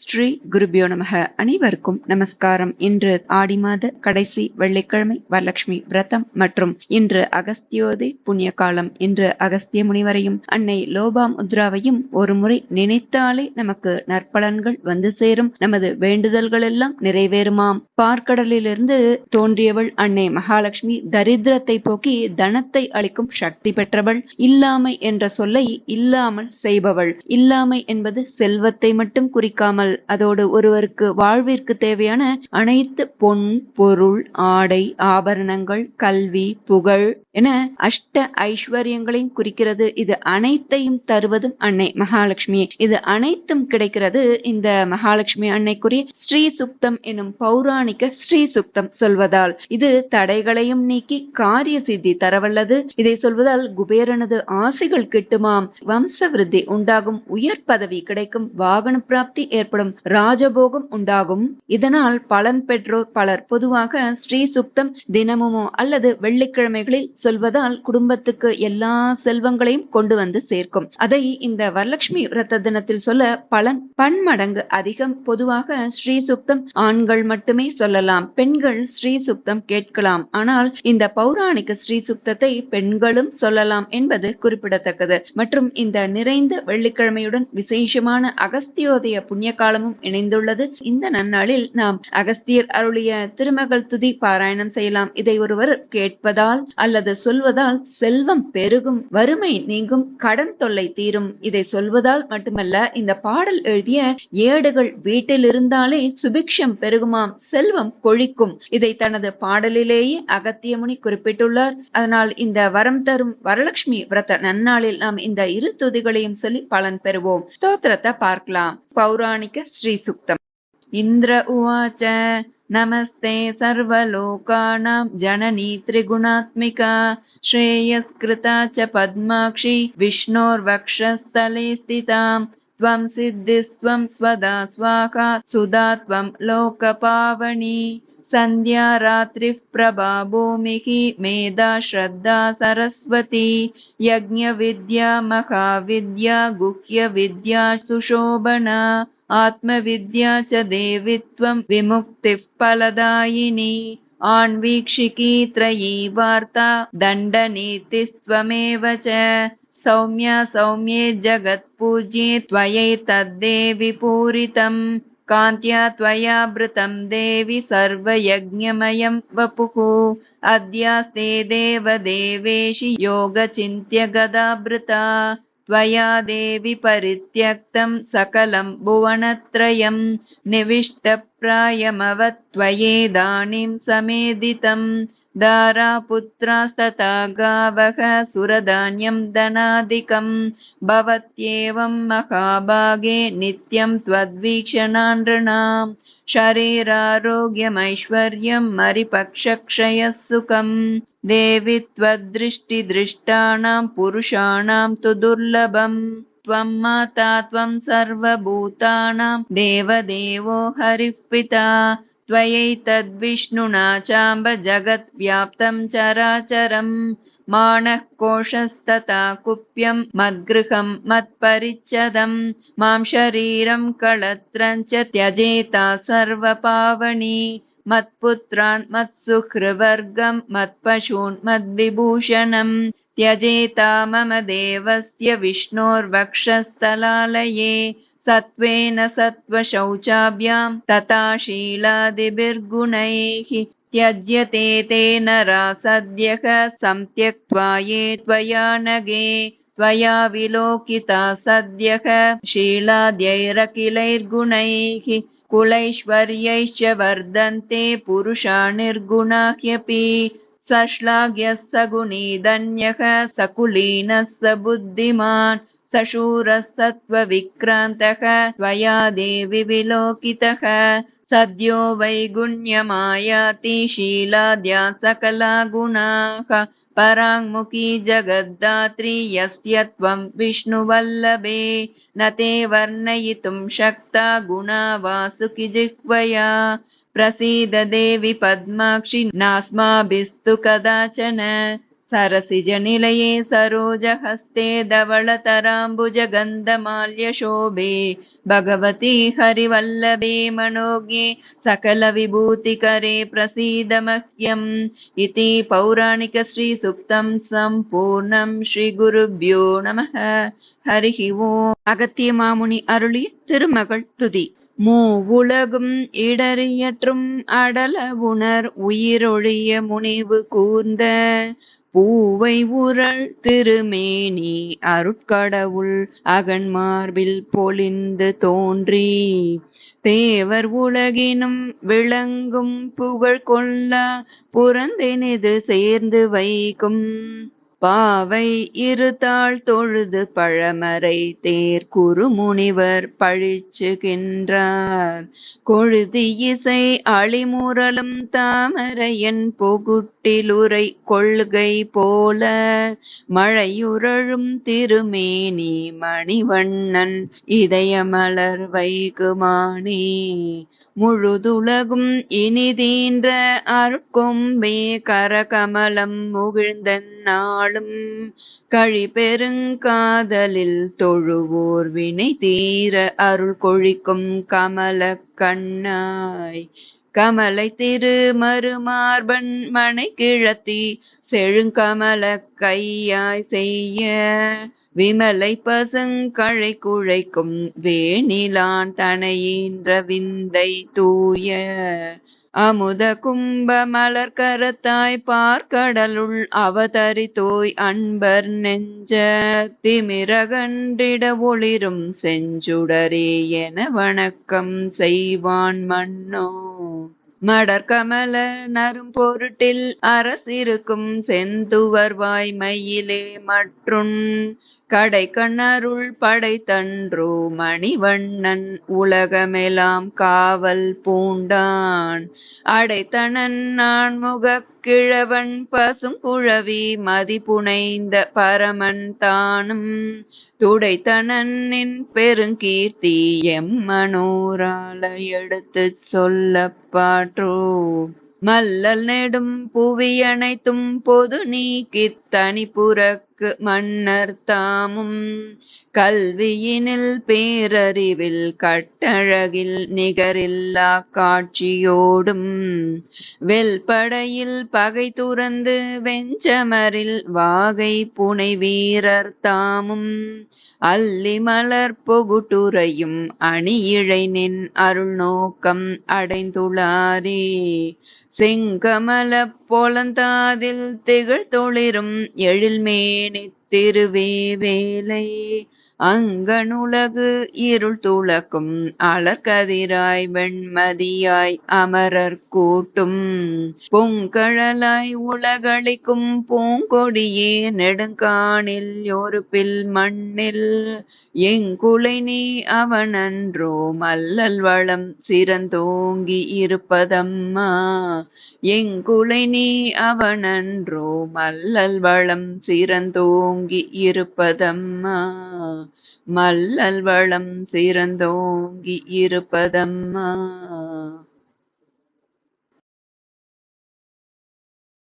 ஸ்ரீ குருபியோ நமக. அனைவருக்கும் நமஸ்காரம். இன்று ஆடி மாத கடைசி வெள்ளிக்கிழமை வரலட்சுமி விரதம் மற்றும் இன்று அகஸ்தியோதி புண்ணிய காலம் இன்று அகஸ்திய முனிவரையும் அன்னை லோபா முத்ராவையும் ஒரு முறை நினைத்தாலே நமக்கு நற்பலன்கள் வந்து சேரும். நமது வேண்டுதல்கள் எல்லாம் நிறைவேறுமாம். பார்க்கடலிலிருந்து தோன்றியவள் அன்னை மகாலட்சுமி தரித்திரத்தை போக்கி தனத்தை அளிக்கும் சக்தி பெற்றவள். இல்லாமை என்ற சொல்லை இல்லாமல் செய்பவள். இல்லாமை என்பது செல்வத்தை மட்டும் குறிக்காமல் அதோடு ஒருவருக்கு வாழ்விற்கு தேவையான அனைத்து பொன் பொருள் ஆடை ஆபரணங்கள் கல்வி புகழ் என அஷ்ட ஐஸ்வர்யங்களையும் குறிக்கிறது. இது அனைத்தையும் தருவதும் அன்னை மகாலட்சுமி. இது அனைத்தும் கிடைக்கிறது. இந்த மகாலட்சுமி அன்னைக்குரிய ஸ்ரீ சுக்தம் எனும் பௌராணிக ஸ்ரீ சுக்தம் சொல்வதால் இது தடைகளையும் நீக்கி காரிய சித்தி தரவல்லது. இதை சொல்வதால் குபேரனது ஆசைகள் கிட்டுமாம். வம்ச விருத்தி உண்டாகும் உயர் பதவி கிடைக்கும். வாகன பிராப்தி ஏற்படும். ராஜபோகம் உண்டாகும். இதனால் பலன் பெற்றோர் பலர். பொதுவாக ஸ்ரீ சுக்தம் தினமுமோ அல்லது வெள்ளிக்கிழமைகளில் சொல்வதால் குடும்பத்துக்கு எல்லா செல்வங்களையும் கொண்டு வந்து சேர்க்கும். அதை இந்த வரலட்சுமி விரத தினத்தில் சொல்ல பலன் பன்மடங்கு அதிகம். பொதுவாக ஸ்ரீ சுக்தம் ஆண்கள் மட்டுமே சொல்லலாம். பெண்கள் ஸ்ரீ சுக்தம் கேட்கலாம். ஆனால் இந்த பௌராணிக ஸ்ரீ சுக்தத்தை பெண்களும் சொல்லலாம் என்பது குறிப்பிடத்தக்கது. மற்றும் இந்த நிறைந்த வெள்ளிக்கிழமையுடன் விசேஷமான அகஸ்தியோதய புண்ணிய காலமும் இணைந்துள்ளது. இந்த நன்னாளில் நாம் அகஸ்தியர் அருளிய திருமகள் துதி பாராயணம் செய்யலாம். இதை ஒருவர் கேட்பதால் அல்லது சொல்வதால் செல்வம் பெருகும் வறுமை நீங்கும் கடன் தொல்லை தீரும். இதை சொல்வதால் மட்டுமல்ல இந்த பாடல் எழுதிய ஏடுகள் வீட்டில் இருந்தாலே சுபிக்ஷம் பெருகுமாம் செல்வம் கொழிக்கும். இதை தனது பாடலிலேயே அகத்தியமுனி குறிப்பிட்டுள்ளார். அதனால் இந்த வரம் தரும் வரலட்சுமி விரத நன்னாளில் நாம் இந்த இரு துதிகளையும் சொல்லி பலன் பெறுவோம். ஸ்தோத்திரத்தை பார்க்கலாம். पौराणिकश्रीसूक्तम् इन्द्र उवाच नमस्ते सर्वलोकानां जननी त्रिगुणात्मिका श्रेयस्कृता च पद्माक्षी विष्णोर्वक्षस्थले स्थितां। त्वं सिद्धिस्त्वं स्वदा स्वाहा सुधा त्वं लोकपावनी। सन्ध्या रात्रिः प्रभा भूमिः मेधा श्रद्धा सरस्वती। यज्ञविद्या महाविद्या गुह्यविद्या सुशोभना आत्मविद्या च देवित्वं विमुक्तिः फलदायिनी। आण्वीक्षिकी त्रयी वार्ता दण्डनीतिस्त्वमेव च। सौम्या सौम्ये जगत्पूज्ये त्वयैतद्देवि पूरितम् कान्त्या त्वयावृतं देवि सर्वयज्ञमयं वपुः। अद्यास्ते देवदेवेशि योगचिन्त्यगदावृता। त्वया देवि परित्यक्तं सकलं भुवनत्रयं निविष्टप्रायमवत्वयेदानीं समेदितं दारापुत्रास्तथा गावः सुरधान्यं धनादिकं भवत्येवं महाभागे नित्यं त्वद्वीक्षणानृणां शरीरारोग्यमैश्वर्यं मरिपक्षक्षयः सुखं देवि त्वद्दृष्टिदृष्टानां पुरुषाणां तु दुर्लभम् त्वं माता त्वं सर्वभूतानां देवदेवो हरिः पिता। त्वयैतद्विष्णुना चाम्ब जगद्व्याप्तं चराचरम् मानः कोशस्तथा कुप्यं मद्गृहं मत्परिच्छदं। मां शरीरं कळत्रं च त्यजेता सर्वपावनी। मत्पुत्रान् मत्सुहृवर्गं मत्पशून् मद्विभूषणं त्यजेता मम देवस्य विष्णोर्वक्षस्थलालये सत्त्वेन सत्त्वशौचाभ्यां तथा शीलादिभिर्गुणैः त्यज्यते ते नरा सद्यः संत्यक्त्वा ये त्वया नगे त्वया विलोकिता सद्यः शीलाद्यैरखिलैर्गुणैः कुलैश्वर्यैश्च वर्धन्ते पुरुषा निर्गुणा स श्लाघ्यः स गुणीदन्यः सकुलीनः स बुद्धिमान् स शूरः सत्त्वविक्रान्तः त्वया देवि विलोकितः। सद्यो वैगुण्यमायाति शीलाद्या सकला गुणाः पराङ्मुखी जगद्धात्री यस्य त्वं विष्णुवल्लभे। न ते वर्णयितुं शक्ता गुणा वासुकि जिह्वया प्रसीद देवि पद्माक्षि नास्माभिस्तु कदाचन सरसिजनिलये सरोजहस्ते धवलतराम्बुजगन्धमाल्यशोभे भगवती हरिवल्लभे मनोज्ञे सकलविभूतिकरे प्रसीद मह्यम् इति पौराणिकश्रीसुक्तं सम्पूर्णं श्रीगुरुभ्यो நமः ஹரிஹி ஓம் அகத்திய மாமுனி அருளிய திருமகள் துதி மூவுலகும் இடறியற்றும் அடல உணர் உயிரொழிய முனிவு கூர்ந்த பூவை உரள் திருமேனி அருட்கடவுள் அகன்மார்பில் பொழிந்து தோன்றி. தேவர் உலகினும் விளங்கும் புகழ் கொள்ள புறந்தெனிது சேர்ந்து வைக்கும். பாவை இருத்தாள் தொழுது பழமறை தேர் குருமுனிவர் பழிச்சுகின்றார். கொழுதி இசை அழிமுரலும் தாமரையன் பொகுட்டிலுரை கொள்கை போல மழையுரழும் திருமேனி மணிவண்ணன் இதயமலர் வைகுமானே. முழுதுலகும் இனிதீன்ற அருட்கொம்பே கரகமலம் முகிழ்ந்த நாளும் கழிபெருங்காதலில் தொழுவோர் வினை தீர அருள் கொழிக்கும் கமல கண்ணாய். கமலை திரு மறுமார்பன் மனை கிழத்தி செழுங்கமல கையாய் செய்ய விமலை பசுங்கழை குழைக்கும் வேணிலான் தனையின்ற விந்தை தூய அமுத கும்ப மலர் கரத்தாய் பார்க்கடலுள் அவதரித்தோய் அன்பர் நெஞ்ச திமிரகன்றிட ஒளிரும் செஞ்சுடரே என வணக்கம் செய்வான் மன்னோ. மடற்கமல நரும் பொருட்டில் அரசிருக்கும் செந்துவர் வாய்மையிலே மற்றும் கடை கண்ணருள் படைத்தன்றோ மணிவண்ணன் உலகமெல்லாம் காவல் பூண்டான். அடைத்தனன் நான் முகக் கிழவன் பசுங்குழவி மதிப்புனைந்த பரமன் தானும். துடைத்தனனின் பெருங்கீர்த்தி எம்மனோரால எடுத்துச் சொல்லப் மல்லல் நெடும் புவியனைத்தும் பொது நீக்கித் தனிப்புறக்கு மன்னர் தாமும். கல்வியினில் பேரறிவில் கட்டழகில் நிகரில்லா காட்சியோடும். வெல்படையில் பகை துறந்து வெஞ்சமரில் வாகை புனை வீரர் தாமும். அல்லி மலர் பொகுட்டுரையும் அணியிழை நின் அருள் நோக்கம் அடைந்துளாரே. செங்கமல பொலந்தாதில் திகழ் தொளிரும் எழில்மேனி திருவே வேலை அங்கனுலகு இருள் துளக்கும் அலர்கதிராய் வெண்மதியாய் அமரர் கூட்டும். பொங்கழலாய் உலகளிக்கும் பூங்கொடியே நெடுங்காணில் ஒரு பில் மண்ணில். எங்குலை நீ அவனன்றோ மல்லல் வளம் சிறந்தோங்கி இருப்பதம்மா. எங்குலை நீ அவனன்றோ மல்லல் வளம் சிறந்தோங்கி இருப்பதம்மா. மல்லல் வளம் சிறந்தோங்கி இருப்பதம்மா.